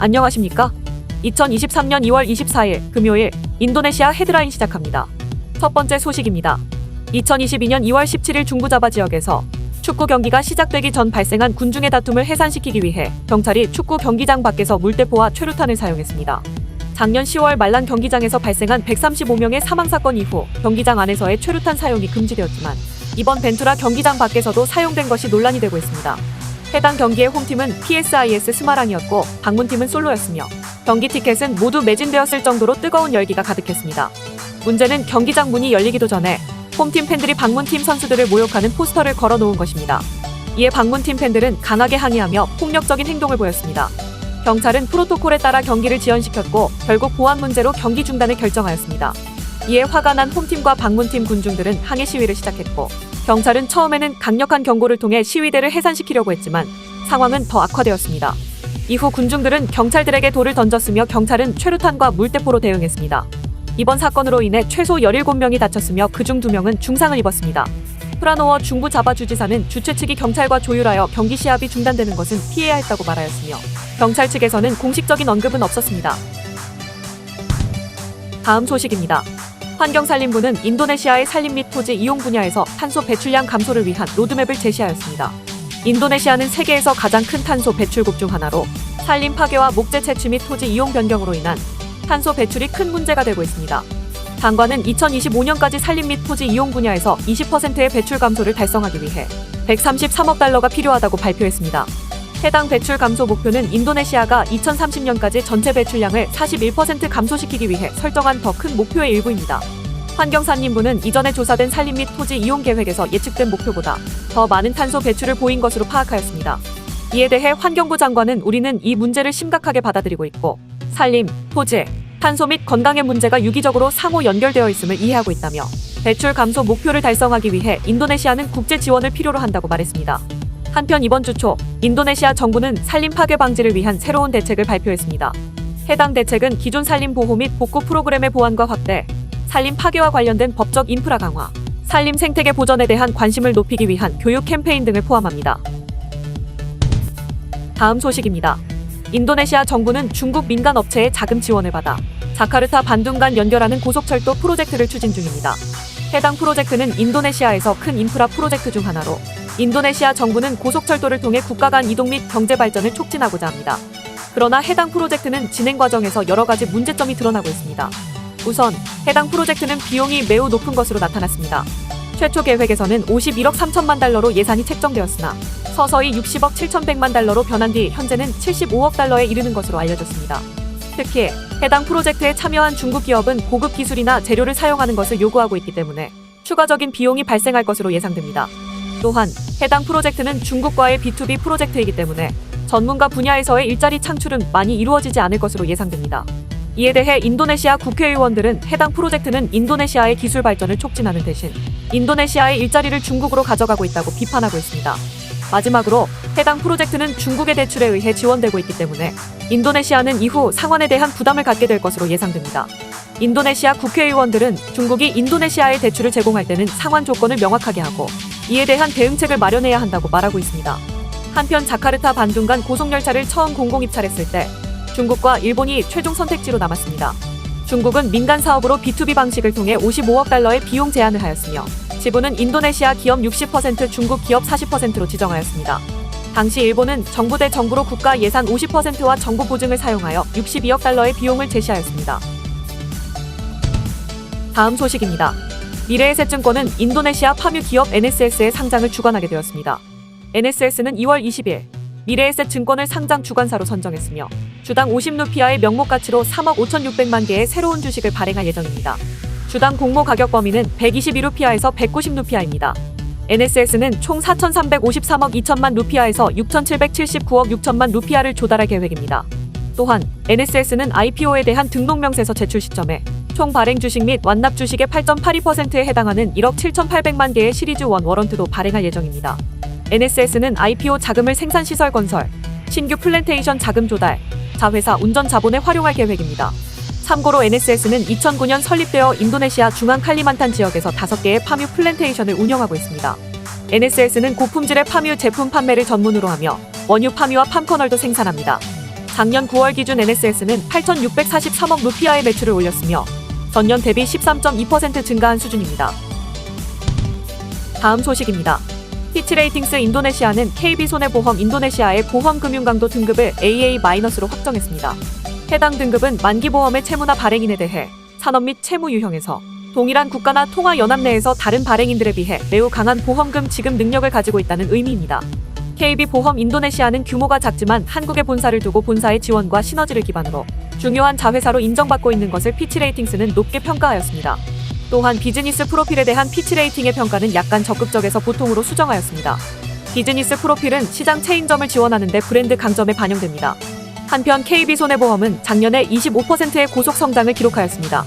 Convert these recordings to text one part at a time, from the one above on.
안녕하십니까? 2023년 2월 24일 금요일 인도네시아 헤드라인 시작합니다. 첫 번째 소식입니다. 2022년 2월 17일 중부자바 지역에서 축구 경기가 시작되기 전 발생한 군중의 다툼을 해산시키기 위해 경찰이 축구 경기장 밖에서 물대포와 최루탄을 사용했습니다. 작년 10월 말란 경기장에서 발생한 135명의 사망 사건 이후 경기장 안에서의 최루탄 사용이 금지되었지만 이번 벤투라 경기장 밖에서도 사용된 것이 논란이 되고 있습니다. 해당 경기의 홈팀은 PSIS 스마랑이었고 방문팀은 솔로였으며 경기 티켓은 모두 매진되었을 정도로 뜨거운 열기가 가득했습니다. 문제는 경기장 문이 열리기도 전에 홈팀 팬들이 방문팀 선수들을 모욕하는 포스터를 걸어 놓은 것입니다. 이에 방문팀 팬들은 강하게 항의하며 폭력적인 행동을 보였습니다. 경찰은 프로토콜에 따라 경기를 지연시켰고 결국 보안 문제로 경기 중단을 결정하였습니다. 이에 화가 난 홈팀과 방문팀 군중들은 항의 시위를 시작했고 경찰은 처음에는 강력한 경고를 통해 시위대를 해산시키려고 했지만 상황은 더 악화되었습니다. 이후 군중들은 경찰들에게 돌을 던졌으며 경찰은 최루탄과 물대포로 대응했습니다. 이번 사건으로 인해 최소 17명이 다쳤으며 그중 2명은 중상을 입었습니다. 프라노워 중부 자바 주지사는 주최 측이 경찰과 조율하여 경기 시합이 중단되는 것은 피해야 했다고 말하였으며 경찰 측에서는 공식적인 언급은 없었습니다. 다음 소식입니다. 환경산림부는 인도네시아의 산림 및 토지 이용 분야에서 탄소 배출량 감소를 위한 로드맵을 제시하였습니다. 인도네시아는 세계에서 가장 큰 탄소 배출국 중 하나로 산림 파괴와 목재 채취 및 토지 이용 변경으로 인한 탄소 배출이 큰 문제가 되고 있습니다. 장관은 2025년까지 산림 및 토지 이용 분야에서 20%의 배출 감소를 달성하기 위해 133억 달러가 필요하다고 발표했습니다. 해당 배출 감소 목표는 인도네시아가 2030년까지 전체 배출량을 41% 감소시키기 위해 설정한 더 큰 목표의 일부입니다. 환경산림부는 이전에 조사된 산림 및 토지 이용 계획에서 예측된 목표보다 더 많은 탄소 배출을 보인 것으로 파악하였습니다. 이에 대해 환경부 장관은 우리는 이 문제를 심각하게 받아들이고 있고 산림, 토지, 탄소 및 건강의 문제가 유기적으로 상호 연결되어 있음을 이해하고 있다며 배출 감소 목표를 달성하기 위해 인도네시아는 국제 지원을 필요로 한다고 말했습니다. 한편 이번 주 초 인도네시아 정부는 산림 파괴 방지를 위한 새로운 대책을 발표했습니다. 해당 대책은 기존 산림 보호 및 복구 프로그램의 보완과 확대, 산림 파괴와 관련된 법적 인프라 강화, 산림 생태계 보전에 대한 관심을 높이기 위한 교육 캠페인 등을 포함합니다. 다음 소식입니다. 인도네시아 정부는 중국 민간 업체의 자금 지원을 받아 자카르타 반둥 간 연결하는 고속철도 프로젝트를 추진 중입니다. 해당 프로젝트는 인도네시아에서 큰 인프라 프로젝트 중 하나로 인도네시아 정부는 고속철도를 통해 국가 간 이동 및 경제 발전을 촉진하고자 합니다. 그러나 해당 프로젝트는 진행 과정에서 여러 가지 문제점이 드러나고 있습니다. 우선 해당 프로젝트는 비용이 매우 높은 것으로 나타났습니다. 최초 계획에서는 51억 3천만 달러로 예산이 책정되었으나 서서히 60억 7천백만 달러로 변한 뒤 현재는 75억 달러에 이르는 것으로 알려졌습니다. 특히 해당 프로젝트에 참여한 중국 기업은 고급 기술이나 재료를 사용하는 것을 요구하고 있기 때문에 추가적인 비용이 발생할 것으로 예상됩니다. 또한 해당 프로젝트는 중국과의 B2B 프로젝트이기 때문에 전문가 분야에서의 일자리 창출은 많이 이루어지지 않을 것으로 예상됩니다. 이에 대해 인도네시아 국회의원들은 해당 프로젝트는 인도네시아의 기술 발전을 촉진하는 대신 인도네시아의 일자리를 중국으로 가져가고 있다고 비판하고 있습니다. 마지막으로 해당 프로젝트는 중국의 대출에 의해 지원되고 있기 때문에 인도네시아는 이후 상환에 대한 부담을 갖게 될 것으로 예상됩니다. 인도네시아 국회의원들은 중국이 인도네시아에 대출을 제공할 때는 상환 조건을 명확하게 하고 이에 대한 대응책을 마련해야 한다고 말하고 있습니다. 한편 자카르타 반둥 간 고속열차를 처음 공공 입찰했을 때 중국과 일본이 최종 선택지로 남았습니다. 중국은 민간 사업으로 B2B 방식을 통해 55억 달러의 비용 제한을 하였으며 지분은 인도네시아 기업 60% 중국 기업 40%로 지정하였습니다. 당시 일본은 정부 대 정부로 국가 예산 50%와 정부 보증을 사용하여 62억 달러의 비용을 제시하였습니다. 다음 소식입니다. 미래에셋증권은 인도네시아 파뮤 기업 NSS의 상장을 주관하게 되었습니다. NSS는 2월 20일 미래에셋 증권을 상장 주관사로 선정했으며 주당 50루피아의 명목 가치로 3억 5,600만 개의 새로운 주식을 발행할 예정입니다. 주당 공모 가격 범위는 122루피아에서 190루피아입니다. NSS는 총 4,353억 2천만 루피아에서 6,779억 6천만 루피아를 조달할 계획입니다. 또한 NSS는 IPO에 대한 등록 명세서 제출 시점에 총 발행 주식 및 완납 주식의 8.82%에 해당하는 1억 7,800만 개의 시리즈 원 워런트도 발행할 예정입니다. NSS는 IPO 자금을 생산시설 건설, 신규 플랜테이션 자금 조달, 자회사 운전 자본에 활용할 계획입니다. 참고로 NSS는 2009년 설립되어 인도네시아 중앙 칼리만탄 지역에서 5개의 파뮤 플랜테이션을 운영하고 있습니다. NSS는 고품질의 파뮤 제품 판매를 전문으로 하며 원유 파뮤와 팜커널도 생산합니다. 작년 9월 기준 NSS는 8,643억 루피아의 매출을 올렸으며 전년 대비 13.2% 증가한 수준입니다. 다음 소식입니다. 피치레이팅스 인도네시아는 KB손해보험 인도네시아의 보험금융 강도 등급을 AA-로 확정했습니다. 해당 등급은 만기보험의 채무나 발행인에 대해 산업 및 채무 유형에서 동일한 국가나 통화 연합 내에서 다른 발행인들에 비해 매우 강한 보험금 지급 능력을 가지고 있다는 의미입니다. KB보험 인도네시아는 규모가 작지만 한국에 본사를 두고 본사의 지원과 시너지를 기반으로 중요한 자회사로 인정받고 있는 것을 피치레이팅스는 높게 평가하였습니다. 또한 비즈니스 프로필에 대한 피치레이팅의 평가는 약간 적극적에서 보통으로 수정하였습니다. 비즈니스 프로필은 시장 체인점을 지원하는 데 브랜드 강점에 반영됩니다. 한편 KB손해보험은 작년에 25%의 고속 성장을 기록하였습니다.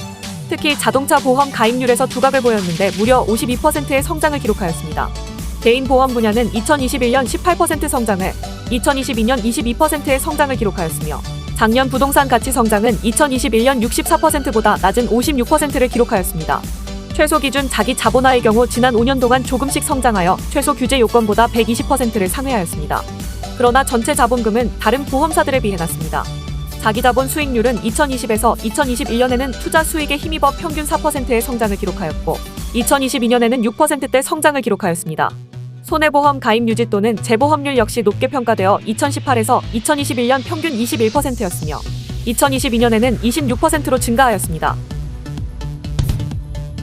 특히 자동차 보험 가입률에서 두각을 보였는데 무려 52%의 성장을 기록하였습니다. 개인 보험 분야는 2021년 18% 성장을, 2022년 22%의 성장을 기록하였으며 작년 부동산 가치 성장은 2021년 64%보다 낮은 56%를 기록하였습니다. 최소 기준 자기 자본화의 경우 지난 5년 동안 조금씩 성장하여 최소 규제 요건보다 120%를 상회하였습니다. 그러나 전체 자본금은 다른 보험사들에 비해 낮습니다. 자기 자본 수익률은 2020에서 2021년에는 투자 수익에 힘입어 평균 4%의 성장을 기록하였고 2022년에는 6%대 성장을 기록하였습니다. 손해보험 가입 유지 또는 재보험률 역시 높게 평가되어 2018에서 2021년 평균 21%였으며 2022년에는 26%로 증가하였습니다.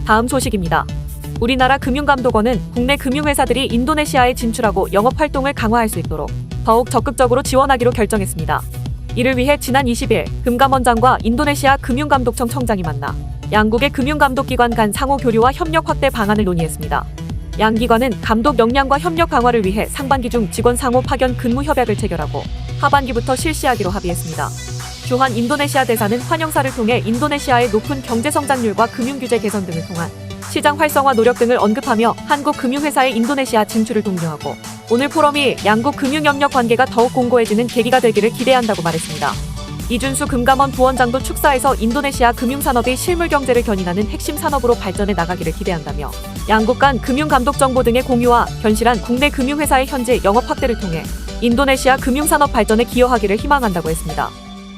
다음 소식입니다. 우리나라 금융감독원은 국내 금융회사들이 인도네시아에 진출하고 영업 활동을 강화할 수 있도록 더욱 적극적으로 지원하기로 결정했습니다. 이를 위해 지난 20일 금감원장과 인도네시아 금융감독청 청장이 만나 양국의 금융감독기관 간 상호 교류와 협력 확대 방안을 논의했습니다. 양 기관은 감독 역량과 협력 강화를 위해 상반기 중 직원 상호 파견 근무 협약을 체결하고 하반기부터 실시하기로 합의했습니다. 주한 인도네시아 대사는 환영사를 통해 인도네시아의 높은 경제 성장률과 금융 규제 개선 등을 통한 시장 활성화 노력 등을 언급하며 한국 금융회사의 인도네시아 진출을 독려하고 오늘 포럼이 양국 금융협력 관계가 더욱 공고해지는 계기가 되기를 기대한다고 말했습니다. 이준수 금감원 부원장도 축사에서 인도네시아 금융산업이 실물 경제를 견인하는 핵심 산업으로 발전해 나가기를 기대한다며 양국 간 금융감독 정보 등의 공유와 견실한 국내 금융회사의 현지 영업 확대를 통해 인도네시아 금융산업 발전에 기여하기를 희망한다고 했습니다.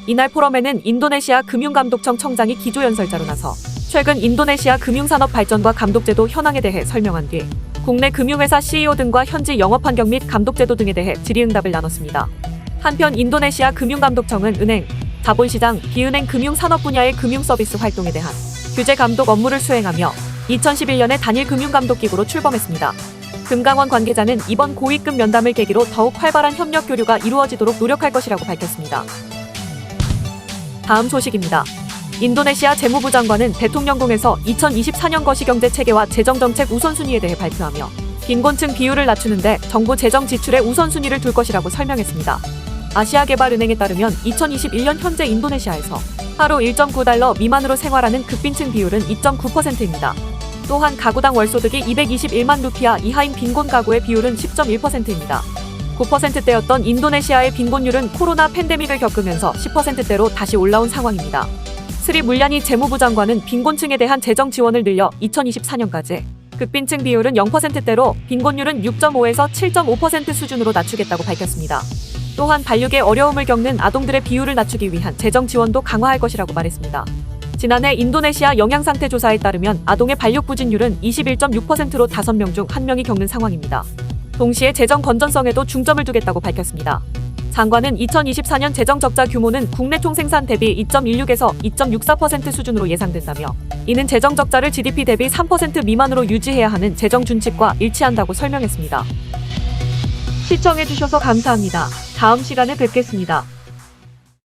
이날 포럼에는 인도네시아 금융감독청 청장이 기조연설자로 나서 최근 인도네시아 금융산업 발전과 감독제도 현황에 대해 설명한 뒤 국내 금융회사 CEO 등과 현지 영업 환경 및 감독제도 등에 대해 질의응답을 나눴습니다. 한편 인도네시아 금융감독청은 은행, 자본시장, 비은행 금융 산업 분야의 금융 서비스 활동에 대한 규제 감독 업무를 수행하며 2011년에 단일 금융감독기구로 출범했습니다. 금강원 관계자는 이번 고위급 면담을 계기로 더욱 활발한 협력 교류가 이루어지도록 노력할 것이라고 밝혔습니다. 다음 소식입니다. 인도네시아 재무부 장관은 대통령궁에서 2024년 거시경제 체계와 재정정책 우선순위에 대해 발표하며 빈곤층 비율을 낮추는데 정부 재정 지출에 우선순위를 둘 것이라고 설명했습니다. 아시아개발은행에 따르면 2021년 현재 인도네시아에서 하루 1.9달러 미만으로 생활하는 극빈층 비율은 2.9%입니다. 또한 가구당 월소득이 221만 루피아 이하인 빈곤 가구의 비율은 10.1%입니다. 9%대였던 인도네시아의 빈곤율은 코로나 팬데믹을 겪으면서 10%대로 다시 올라온 상황입니다. 스리 물란이 재무부 장관은 빈곤층에 대한 재정 지원을 늘려 2024년까지 극빈층 비율은 0%대로 빈곤율은 6.5에서 7.5% 수준으로 낮추겠다고 밝혔습니다. 또한 발육에 어려움을 겪는 아동들의 비율을 낮추기 위한 재정 지원도 강화할 것이라고 말했습니다. 지난해 인도네시아 영양상태 조사에 따르면 아동의 발육 부진율은 21.6%로 5명 중 1명이 겪는 상황입니다. 동시에 재정 건전성에도 중점을 두겠다고 밝혔습니다. 장관은 2024년 재정 적자 규모는 국내 총 생산 대비 2.16에서 2.64% 수준으로 예상된다며 이는 재정 적자를 GDP 대비 3% 미만으로 유지해야 하는 재정 준칙과 일치한다고 설명했습니다. 시청해주셔서 감사합니다. 다음 시간에 뵙겠습니다.